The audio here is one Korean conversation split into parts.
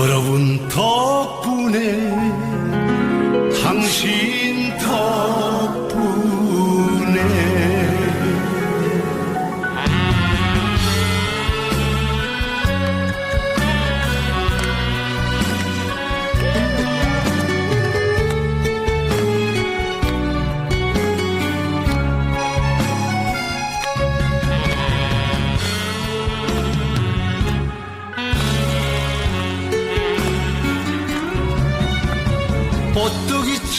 여러분 덕분에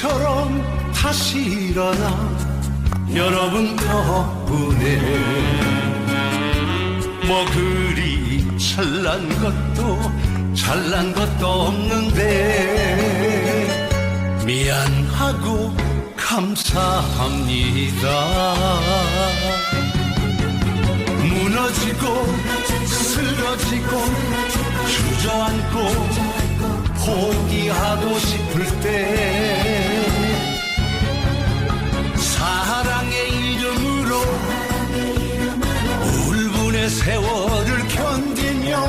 꿈처럼 다시 일어나 여러분 덕분에 뭐 그리 잘난 것도 잘난 것도 없는데 미안하고 감사합니다. 무너지고 쓰러지고 주저앉고 싶을 때 사랑의 이름으로 울분의 세월을 견디며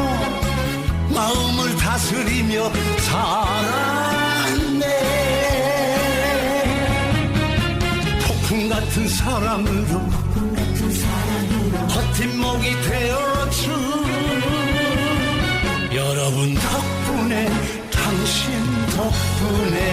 마음을 다스리며 살았네. 폭풍 같은 사랑으로 버팀목이 되어준 여러분 덕 fune